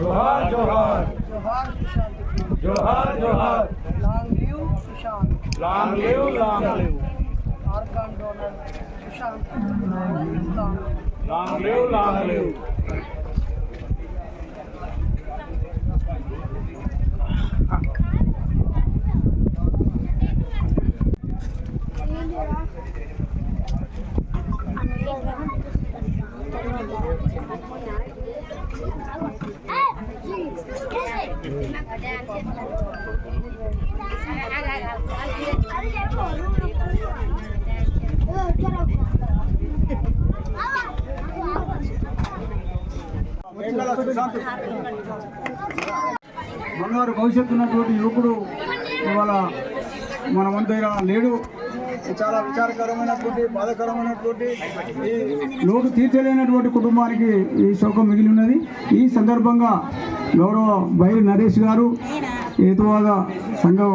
जोहार जोहार। जोहार जोहार long Sushant. Long live long donor Sushant. Long live బంగారు భవిష్యత్తు ఉన్నటువంటి యువకుడు ఇవాళ మన వంతైన లేడు చాలా విచారకరమైనటువంటి బాధకరమైనటువంటి ఈ లోటు తీర్చలేనటువంటి కుటుంబానికి ఈ శోకం మిగిలి ఉన్నది ఈ సందర్భంగా గౌరవ బైరి నరేష్ గారు హేతువాద సంఘం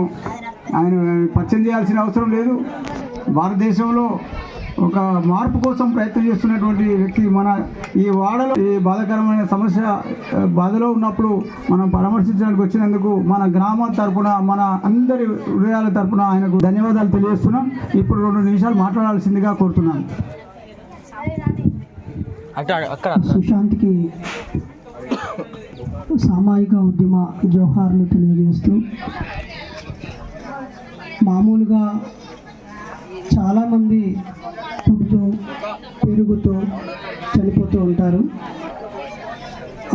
ఆయన పరిచయం చేయాల్సిన అవసరం లేదు. భారతదేశంలో ఒక మార్పు కోసం ప్రయత్నం చేస్తున్నటువంటి వ్యక్తి మన ఈ వాడలో ఈ బాధాకరమైన సమస్య బాధలో ఉన్నప్పుడు మనం పరామర్శించడానికి వచ్చినందుకు మన గ్రామం తరపున మన అందరి హృదయాల తరపున ఆయనకు ధన్యవాదాలు తెలియజేస్తున్నాం. ఇప్పుడు రెండు నిమిషాలు మాట్లాడాల్సిందిగా కోరుతున్నాను. సుశాంత్కి సామాజిక ఉద్యమ జోహార్లు తెలియజేస్తూ మామూలుగా చాలామంది పుడుతూ పెరుగుతూ చనిపోతూ ఉంటారు.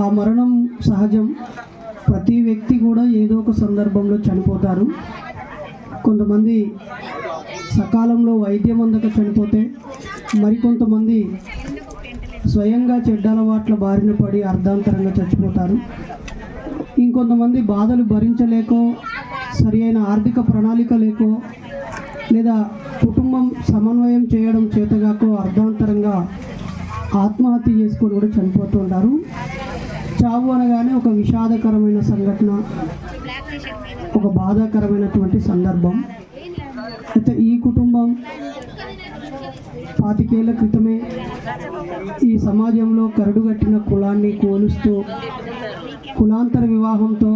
ఆ మరణం సహజం. ప్రతి వ్యక్తి కూడా ఏదో ఒక సందర్భంలో చనిపోతారు. కొంతమంది సకాలంలో వైద్యం అందక చనిపోతే మరికొంతమంది స్వయంగా చెడ్డ అలవాట్ల బారిన పడి అర్ధాంతరంగా చచ్చిపోతారు. ఇంకొంతమంది బాధలు భరించలేకో సరి అయిన ఆర్థిక ప్రణాళిక లేకో లేదా కుటుంబం సమన్వయం చేయడం చేతగాకో అర్ధాంతరంగా ఆత్మహత్య చేసుకొని కూడా చనిపోతుంటారు చావు అనగానే ఒక విషాదకరమైన సంఘటన ఒక బాధాకరమైనటువంటి సందర్భం. అయితే ఈ కుటుంబం పాతికేళ్ళ క్రితమే ఈ సమాజంలో కరడుగట్టిన కులాన్ని కోలుస్తూ కులాంతర వివాహంతో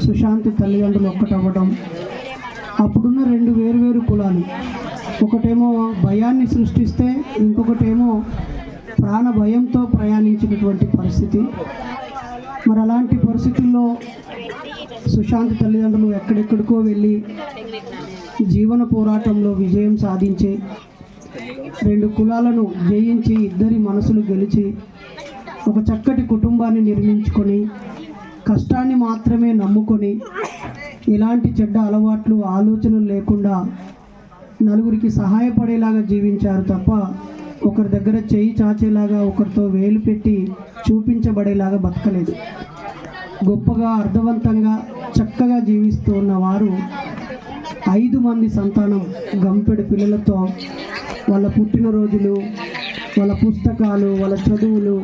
సుశాంత్ తల్లిదండ్రులు ఒక్కటవ్వడం రెండు వేరువేరు కులాలు. ఒకటేమో భయాన్ని సృష్టిస్తే ఇంకొకటేమో ప్రాణ భయంతో ప్రయాణించినటువంటి పరిస్థితి. మరి అలాంటి పరిస్థితుల్లో సుశాంత్ తల్లిదండ్రులు ఎక్కడెక్కడికో వెళ్ళి జీవన పోరాటంలో విజయం సాధించి రెండు కులాలను జయించి ఇద్దరి మనసులు గెలిచి ఒక చక్కటి కుటుంబాన్ని నిర్మించుకొని కష్టాన్ని మాత్రమే నమ్ముకొని ఎలాంటి చెడ్డ అలవాట్లు ఆలోచనలు లేకుండా నలుగురికి సహాయపడేలాగా జీవించారు తప్ప ఒకరి దగ్గర చేయి చాచేలాగా ఒకరితో వేలు పెట్టి చూపించబడేలాగా బతకలేదు. గొప్పగా అర్థవంతంగా చక్కగా జీవిస్తూ ఉన్న వారు ఐదు మంది సంతానం గంపెడు పిల్లలతో వాళ్ళ పుట్టినరోజులు వాళ్ళ పుస్తకాలు వాళ్ళ చదువులు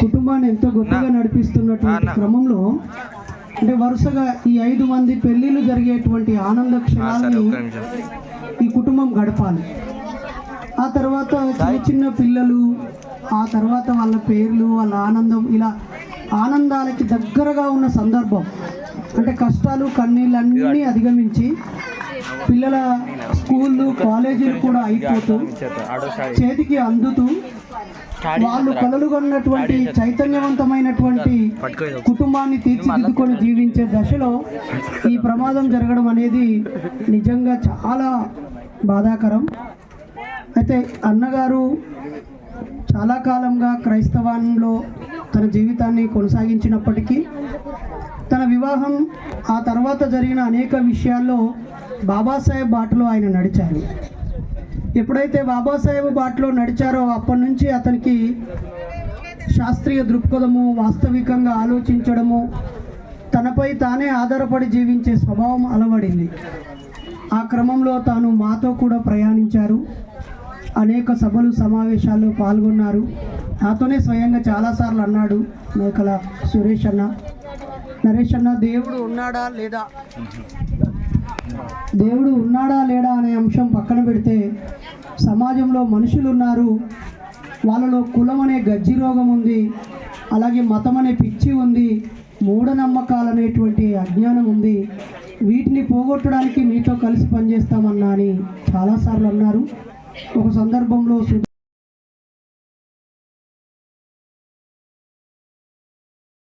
కుటుంబాన్ని ఎంతో గొప్పగా నడిపిస్తున్నటువంటి క్రమంలో అంటే వరుసగా ఈ ఐదు మంది పెళ్ళిళ్ళు జరిగేటువంటి ఆనంద క్షణాన్ని ఈ కుటుంబం గడపాలి. ఆ తర్వాత చిన్న చిన్న పిల్లలు ఆ తర్వాత వాళ్ళ పేర్లు వాళ్ళ ఆనందం ఇలా ఆనందాలకి దగ్గరగా ఉన్న సందర్భం. అంటే కష్టాలు కన్నీళ్ళన్నీ అధిగమించి పిల్లల స్కూళ్ళు కాలేజీలు కూడా అయిపోతూ చేతికి అందుతూ వాళ్ళు కలలుగొన్నటువంటి చైతన్యవంతమైనటువంటి కుటుంబాన్ని తీర్చిదిద్దుకొని జీవించే దశలో ఈ ప్రమాదం జరగడం అనేది నిజంగా చాలా బాధాకరం. అయితే అన్నగారు చాలా కాలంగా క్రైస్తవంలో తన జీవితాన్ని కొనసాగించినప్పటికీ తన వివాహం ఆ తర్వాత జరిగిన అనేక విషయాల్లో బాబాసాహెబ్ బాటలో ఆయన నడిచారు. ఎప్పుడైతే బాబాసాహెబ్ బాటలో నడిచారో అప్పటి నుంచి అతనికి శాస్త్రీయ దృక్పథము వాస్తవికంగా ఆలోచించడము తనపై తానే ఆధారపడి జీవించే స్వభావం అలవడింది. ఆ క్రమంలో తాను మాతో కూడా ప్రయాణించారు. అనేక సభలు సమావేశాల్లో పాల్గొన్నారు. నాతోనే స్వయంగా చాలాసార్లు అన్నాడు మేకల సురేష్ అన్న. నరేష్ అన్న దేవుడు ఉన్నాడా లేదా? దేవుడు ఉన్నాడా లేడా అనే అంశం పక్కన పెడితే సమాజంలో మనుషులు ఉన్నారు వాళ్ళలో కులం అనే గజ్జి రోగం ఉంది అలాగే మతం అనే పిచ్చి ఉంది మూఢనమ్మకాలు అనేటువంటి అజ్ఞానం ఉంది. వీటిని పోగొట్టడానికి మీతో కలిసి పనిచేస్తామన్నా అని చాలాసార్లు అన్నారు. ఒక సందర్భంలో